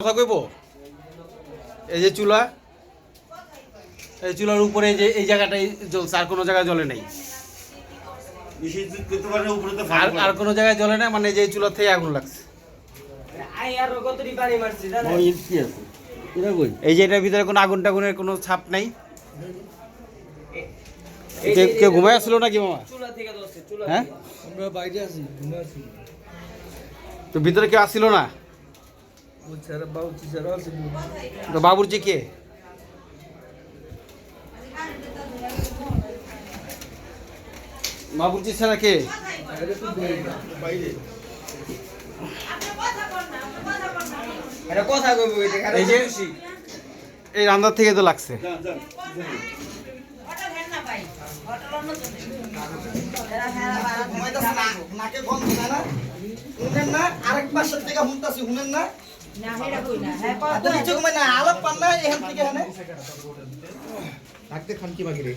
কথা কইব? এই যে চুলা এই চুলার উপরে যে এই জায়গাটাই জ্বলছে আর কোনো জায়গায় জ্বলে নাই। আর আর কোনো জায়গায় জ্বলে না মানে যে চুলার থেকে আগুন লাগছে। আই আর কতটি বাড়ি মারছি জানেন? ওই কি আছে? এটা কই? এই যে এটার ভিতরে কোনো আগুন টাগুনের কোনো ছাপ নাই। কেউ ঘুমায় আসছিল নাকি মামা? চুলা চুলা হ্যাঁ? থেকে। আমরা বাইরে আছি ঘুমে আছি। তো ভিতরে কেউ আসছিল না ও ছাড়া বাউচি ছাড়া আছে তো বাবুর্চি কে? বাবুর্চি ছাড়া কে? এই যে- খুশি এই রান্নার থেকে তো লাগছে। আরেক পাশের থেকে হুনতাছি শুনেন না এত নিচে ঘুমাই না। আলাপ পান না এখান থেকে এখানে থাকতে খান কি বাকি রে